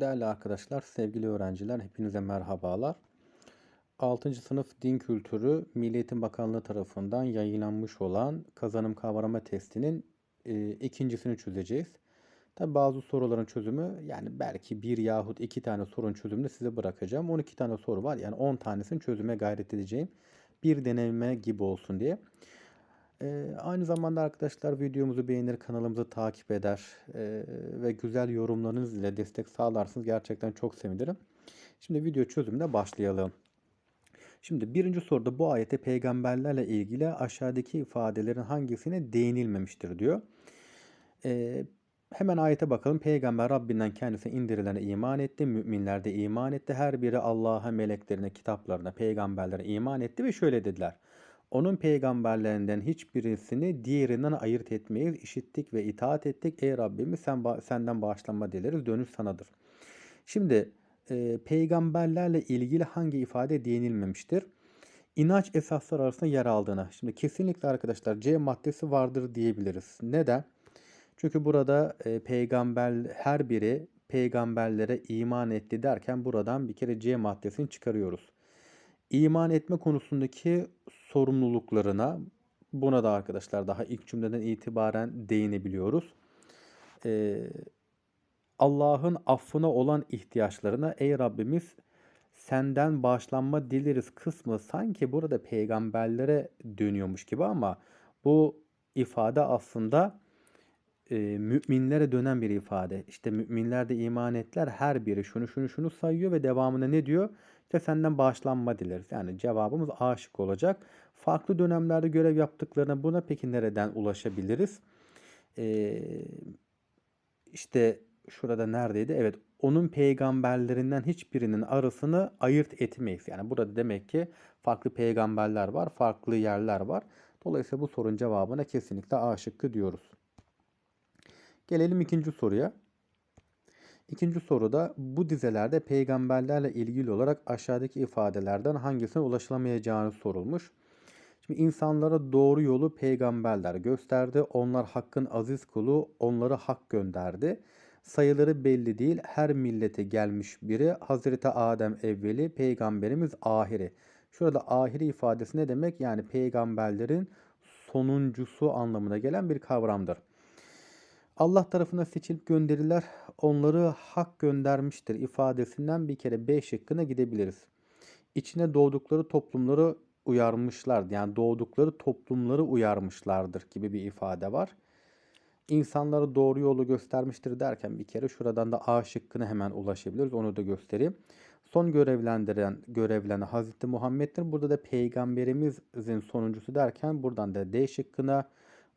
Değerli arkadaşlar, sevgili öğrenciler, hepinize merhabalar. 6. sınıf din kültürü Milli Eğitim Bakanlığı tarafından yayınlanmış olan kazanım kavrama testinin e, ikincisini çözeceğiz. Tabi bazı soruların çözümü yani belki bir yahut iki tane sorun çözümünü size bırakacağım. 12 tane soru var yani 10 tanesini çözüme gayret edeceğim. Bir deneme gibi olsun diye. Ee, aynı zamanda arkadaşlar videomuzu beğenir, kanalımızı takip eder ee, ve güzel yorumlarınız ile destek sağlarsınız. Gerçekten çok sevinirim. Şimdi video çözümüne başlayalım. Şimdi birinci soruda bu ayete peygamberlerle ilgili aşağıdaki ifadelerin hangisine değinilmemiştir diyor. Ee, hemen ayete bakalım. Peygamber Rabbinden kendisine indirilene iman etti. Müminler de iman etti. Her biri Allah'a, meleklerine, kitaplarına, peygamberlere iman etti ve şöyle dediler. Onun peygamberlerinden hiçbirisini diğerinden ayırt etmeyiz. İşittik ve itaat ettik. Ey Rabbimiz sen senden bağışlanma dileriz. Dönüş sanadır. Şimdi e, peygamberlerle ilgili hangi ifade değinilmemiştir? İnanç esaslar arasında yer aldığını. Şimdi kesinlikle arkadaşlar C maddesi vardır diyebiliriz. Neden? Çünkü burada e, peygamber her biri peygamberlere iman etti derken buradan bir kere C maddesini çıkarıyoruz. İman etme konusundaki sorumluluklarına buna da arkadaşlar daha ilk cümleden itibaren değinebiliyoruz. Ee, Allah'ın affına olan ihtiyaçlarına ey Rabbimiz senden bağışlanma dileriz kısmı sanki burada peygamberlere dönüyormuş gibi ama bu ifade aslında e, müminlere dönen bir ifade. İşte müminler de iman ettiler her biri şunu şunu şunu sayıyor ve devamında ne diyor? İşte senden bağışlanma dileriz. Yani cevabımız aşık olacak. Farklı dönemlerde görev yaptıklarına buna peki nereden ulaşabiliriz? Ee, işte şurada neredeydi? Evet onun peygamberlerinden hiçbirinin arasını ayırt etmeyiz. Yani burada demek ki farklı peygamberler var, farklı yerler var. Dolayısıyla bu sorunun cevabına kesinlikle A şıkkı diyoruz. Gelelim ikinci soruya. İkinci soruda bu dizelerde peygamberlerle ilgili olarak aşağıdaki ifadelerden hangisine ulaşılamayacağını sorulmuş. Şimdi insanlara doğru yolu peygamberler gösterdi. Onlar hakkın aziz kulu, onları hak gönderdi. Sayıları belli değil. Her millete gelmiş biri. Hazreti Adem evveli, peygamberimiz ahiri. Şurada ahiri ifadesi ne demek? Yani peygamberlerin sonuncusu anlamına gelen bir kavramdır. Allah tarafına seçilip gönderiler onları hak göndermiştir ifadesinden bir kere B şıkkına gidebiliriz. İçine doğdukları toplumları uyarmışlar. Yani doğdukları toplumları uyarmışlardır gibi bir ifade var. İnsanlara doğru yolu göstermiştir derken bir kere şuradan da A şıkkına hemen ulaşabiliriz. Onu da göstereyim. Son görevlendiren görevlenen Hazreti Muhammed'dir. Burada da peygamberimizin sonuncusu derken buradan da D şıkkına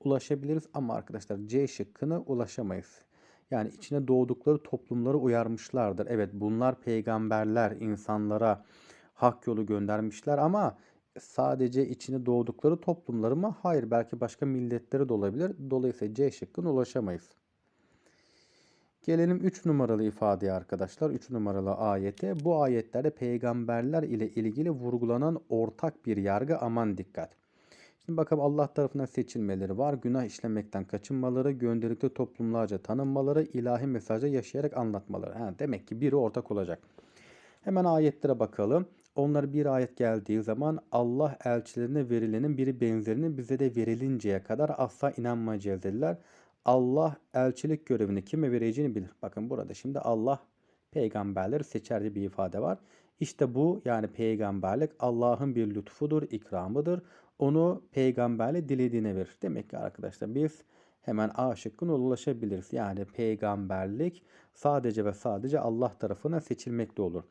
ulaşabiliriz ama arkadaşlar C şıkkına ulaşamayız. Yani içine doğdukları toplumları uyarmışlardır. Evet bunlar peygamberler insanlara hak yolu göndermişler ama sadece içine doğdukları toplumları mı? Hayır belki başka milletleri de olabilir. Dolayısıyla C şıkkına ulaşamayız. Gelelim 3 numaralı ifadeye arkadaşlar. 3 numaralı ayete. Bu ayetlerde peygamberler ile ilgili vurgulanan ortak bir yargı aman dikkat. Şimdi bakalım Allah tarafından seçilmeleri var. Günah işlemekten kaçınmaları, gönderikli toplumlarca tanınmaları, ilahi mesajı yaşayarak anlatmaları. Ha, demek ki biri ortak olacak. Hemen ayetlere bakalım. Onlar bir ayet geldiği zaman Allah elçilerine verilenin biri benzerinin bize de verilinceye kadar asla inanmayacağız dediler. Allah elçilik görevini kime vereceğini bilir. Bakın burada şimdi Allah peygamberleri seçerdi bir ifade var. İşte bu yani peygamberlik Allah'ın bir lütfudur, ikramıdır. Onu peygamberle dilediğine verir. Demek ki arkadaşlar biz hemen A şıkkına ulaşabiliriz. Yani peygamberlik sadece ve sadece Allah tarafından seçilmekte olur.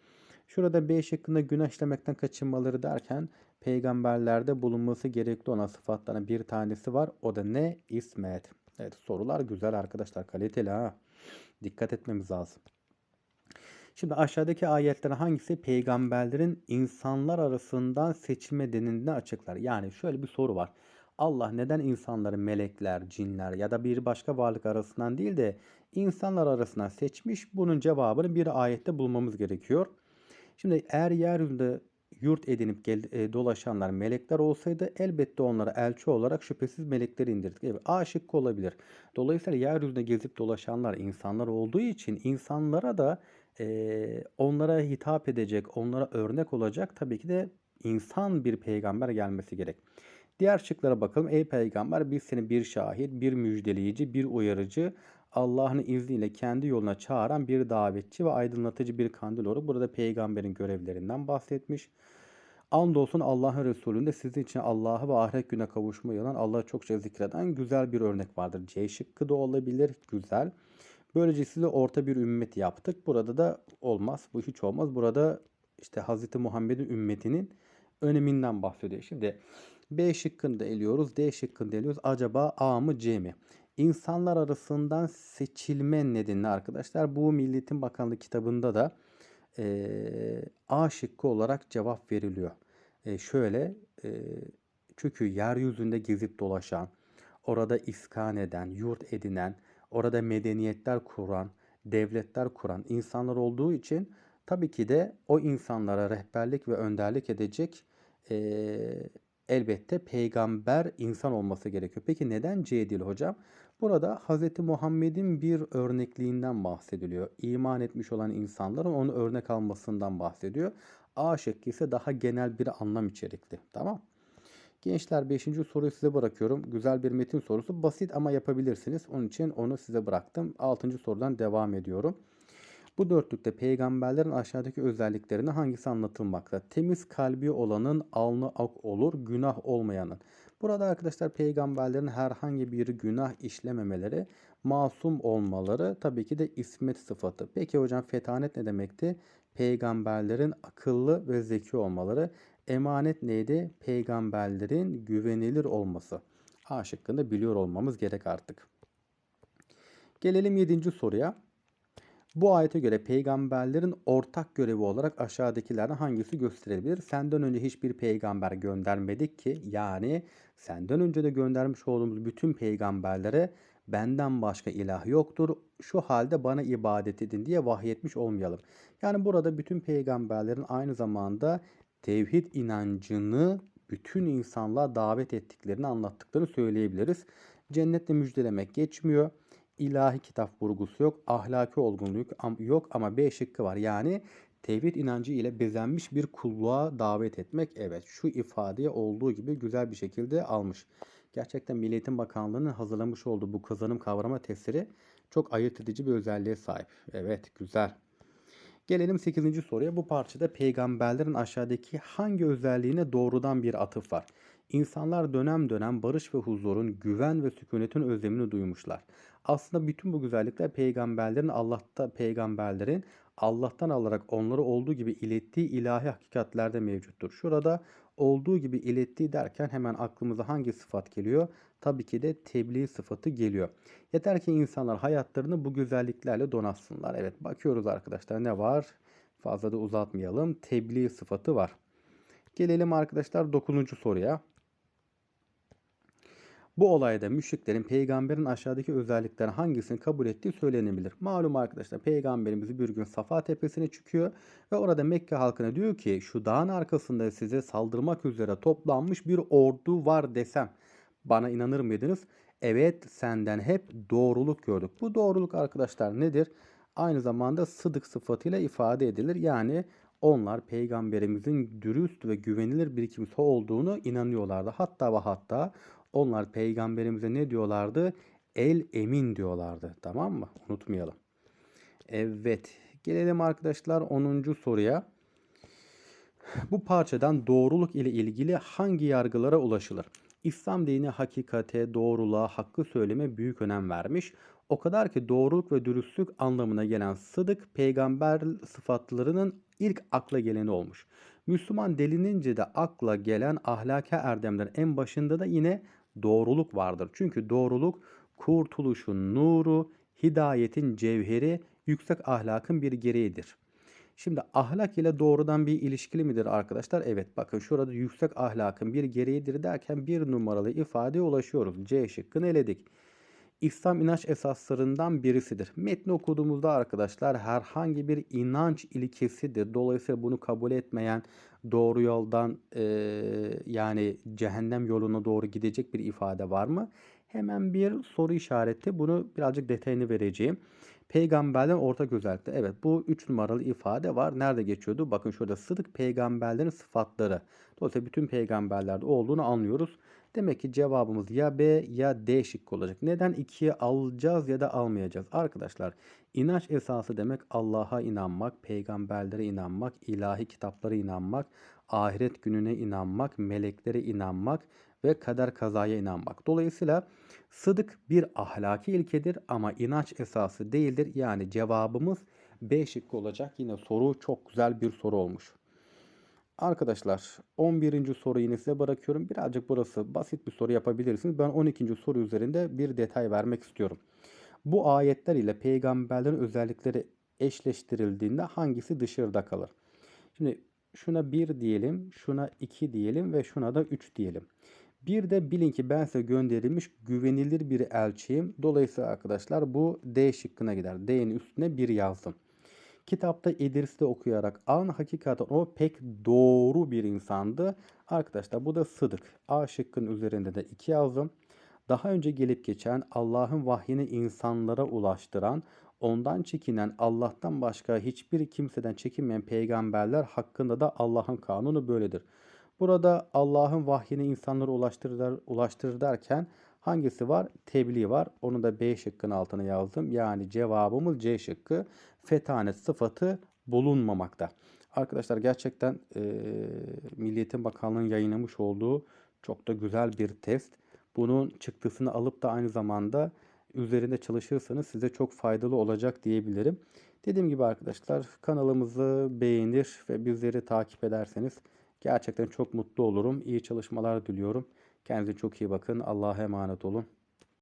Şurada B şıkkında günah işlemekten kaçınmaları derken peygamberlerde bulunması gerekli olan sıfatların bir tanesi var. O da ne? İsmet. Evet sorular güzel arkadaşlar kaliteli ha. Dikkat etmemiz lazım. Şimdi aşağıdaki ayetlerin hangisi peygamberlerin insanlar arasından seçilme denildiğini açıklar. Yani şöyle bir soru var. Allah neden insanları melekler, cinler ya da bir başka varlık arasından değil de insanlar arasından seçmiş? Bunun cevabını bir ayette bulmamız gerekiyor. Şimdi eğer yeryüzünde yurt edinip gel, e, dolaşanlar melekler olsaydı elbette onlara elçi olarak şüphesiz melekleri indirdik. Evet, A şıkkı olabilir. Dolayısıyla yeryüzünde gezip dolaşanlar insanlar olduğu için insanlara da Eee, onlara hitap edecek, onlara örnek olacak tabii ki de insan bir peygamber gelmesi gerek. Diğer şıklara bakalım. Ey peygamber biz seni bir şahit, bir müjdeleyici, bir uyarıcı, Allah'ın izniyle kendi yoluna çağıran bir davetçi ve aydınlatıcı bir kandil olarak burada peygamberin görevlerinden bahsetmiş. Andolsun Allah'ın Resulü'nde sizin için Allah'a ve ahiret güne kavuşmayı olan Allah'ı çokça zikreden güzel bir örnek vardır. C şıkkı da olabilir. Güzel. Böylece size orta bir ümmet yaptık. Burada da olmaz. Bu hiç olmaz. Burada işte Hz. Muhammed'in ümmetinin öneminden bahsediyor. Şimdi B şıkkını da eliyoruz. D şıkkını da eliyoruz. Acaba A mı C mi? İnsanlar arasından seçilme nedeni arkadaşlar bu Milliyetin Bakanlığı kitabında da e, A şıkkı olarak cevap veriliyor. E, şöyle e, çünkü yeryüzünde gezip dolaşan, orada iskan eden, yurt edinen, orada medeniyetler kuran, devletler kuran insanlar olduğu için tabii ki de o insanlara rehberlik ve önderlik edecek e, elbette peygamber insan olması gerekiyor. Peki neden C değil hocam? Burada Hz. Muhammed'in bir örnekliğinden bahsediliyor. İman etmiş olan insanların onu örnek almasından bahsediyor. A şıkkı ise daha genel bir anlam içerikli. Tamam. Gençler 5. soruyu size bırakıyorum. Güzel bir metin sorusu. Basit ama yapabilirsiniz. Onun için onu size bıraktım. 6. sorudan devam ediyorum. Bu dörtlükte peygamberlerin aşağıdaki özelliklerini hangisi anlatılmakta? Temiz kalbi olanın alnı ak olur, günah olmayanın. Burada arkadaşlar peygamberlerin herhangi bir günah işlememeleri, masum olmaları tabii ki de ismet sıfatı. Peki hocam fetanet ne demekti? Peygamberlerin akıllı ve zeki olmaları. Emanet neydi? Peygamberlerin güvenilir olması. A şıkkında biliyor olmamız gerek artık. Gelelim 7. soruya. Bu ayete göre peygamberlerin ortak görevi olarak aşağıdakilerden hangisi gösterilebilir? Senden önce hiçbir peygamber göndermedik ki yani senden önce de göndermiş olduğumuz bütün peygamberlere benden başka ilah yoktur. Şu halde bana ibadet edin diye vahyetmiş olmayalım. Yani burada bütün peygamberlerin aynı zamanda tevhid inancını bütün insanlığa davet ettiklerini anlattıklarını söyleyebiliriz. Cennetle müjdelemek geçmiyor ilahi kitap vurgusu yok. Ahlaki olgunluk yok ama B şıkkı var. Yani tevhid inancı ile bezenmiş bir kulluğa davet etmek. Evet şu ifadeye olduğu gibi güzel bir şekilde almış. Gerçekten Milli Bakanlığı'nın hazırlamış olduğu bu kazanım kavrama testleri çok ayırt edici bir özelliğe sahip. Evet güzel. Gelelim 8. soruya. Bu parçada peygamberlerin aşağıdaki hangi özelliğine doğrudan bir atıf var? İnsanlar dönem dönem barış ve huzurun, güven ve sükunetin özlemini duymuşlar. Aslında bütün bu güzellikler peygamberlerin Allah'ta peygamberlerin Allah'tan alarak onları olduğu gibi ilettiği ilahi hakikatlerde mevcuttur. Şurada olduğu gibi ilettiği derken hemen aklımıza hangi sıfat geliyor? Tabii ki de tebliğ sıfatı geliyor. Yeter ki insanlar hayatlarını bu güzelliklerle donatsınlar. Evet bakıyoruz arkadaşlar ne var? Fazla da uzatmayalım. Tebliğ sıfatı var. Gelelim arkadaşlar 9. soruya. Bu olayda müşriklerin peygamberin aşağıdaki özelliklerin hangisini kabul ettiği söylenebilir. Malum arkadaşlar peygamberimiz bir gün Safa tepesine çıkıyor ve orada Mekke halkına diyor ki şu dağın arkasında size saldırmak üzere toplanmış bir ordu var desem bana inanır mıydınız? Evet senden hep doğruluk gördük. Bu doğruluk arkadaşlar nedir? Aynı zamanda sıdık sıfatıyla ifade edilir. Yani onlar peygamberimizin dürüst ve güvenilir bir kimse olduğunu inanıyorlardı. Hatta ve hatta onlar peygamberimize ne diyorlardı? El emin diyorlardı. Tamam mı? Unutmayalım. Evet. Gelelim arkadaşlar 10. soruya. Bu parçadan doğruluk ile ilgili hangi yargılara ulaşılır? İslam dini hakikate, doğruluğa, hakkı söyleme büyük önem vermiş. O kadar ki doğruluk ve dürüstlük anlamına gelen sıdık peygamber sıfatlarının ilk akla geleni olmuş. Müslüman delinince de akla gelen ahlaka erdemlerin en başında da yine doğruluk vardır. Çünkü doğruluk kurtuluşun nuru, hidayetin cevheri, yüksek ahlakın bir gereğidir. Şimdi ahlak ile doğrudan bir ilişkili midir arkadaşlar? Evet bakın şurada yüksek ahlakın bir gereğidir derken bir numaralı ifadeye ulaşıyoruz. C şıkkını eledik. İslam inanç esaslarından birisidir. Metni okuduğumuzda arkadaşlar herhangi bir inanç ilkesidir. Dolayısıyla bunu kabul etmeyen doğru yoldan e, yani cehennem yoluna doğru gidecek bir ifade var mı? Hemen bir soru işareti. Bunu birazcık detayını vereceğim. Peygamberlerin ortak özellikleri. Evet bu 3 numaralı ifade var. Nerede geçiyordu? Bakın şurada sıdık peygamberlerin sıfatları. Dolayısıyla bütün peygamberlerde olduğunu anlıyoruz. Demek ki cevabımız ya B ya D şıkkı olacak. Neden 2'ye alacağız ya da almayacağız? Arkadaşlar inanç esası demek Allah'a inanmak, peygamberlere inanmak, ilahi kitaplara inanmak, ahiret gününe inanmak, meleklere inanmak ve kader kazaya inanmak. Dolayısıyla sıdık bir ahlaki ilkedir ama inanç esası değildir. Yani cevabımız B şıkkı olacak. Yine soru çok güzel bir soru olmuş. Arkadaşlar 11. soru yine size bırakıyorum. Birazcık burası basit bir soru yapabilirsiniz. Ben 12. soru üzerinde bir detay vermek istiyorum. Bu ayetler ile peygamberlerin özellikleri eşleştirildiğinde hangisi dışarıda kalır? Şimdi şuna 1 diyelim, şuna 2 diyelim ve şuna da 3 diyelim. Bir de bilin ki ben size gönderilmiş güvenilir bir elçiyim. Dolayısıyla arkadaşlar bu D şıkkına gider. D'nin üstüne 1 yazdım. Kitapta İdris'te okuyarak an hakikaten o pek doğru bir insandı. Arkadaşlar bu da sıdık. A şıkkın üzerinde de 2 yazdım. Daha önce gelip geçen Allah'ın vahyini insanlara ulaştıran, ondan çekinen Allah'tan başka hiçbir kimseden çekinmeyen peygamberler hakkında da Allah'ın kanunu böyledir. Burada Allah'ın vahyini insanlara ulaştırır, ulaştırır derken hangisi var? Tebliğ var. Onu da B şıkkın altına yazdım. Yani cevabımız C şıkkı. Fetanet sıfatı bulunmamakta. Arkadaşlar gerçekten e, Milliyetin Bakanlığı'nın yayınlamış olduğu çok da güzel bir test. Bunun çıktısını alıp da aynı zamanda üzerinde çalışırsanız size çok faydalı olacak diyebilirim. Dediğim gibi arkadaşlar kanalımızı beğenir ve bizleri takip ederseniz gerçekten çok mutlu olurum. İyi çalışmalar diliyorum. Kendinize çok iyi bakın. Allah'a emanet olun.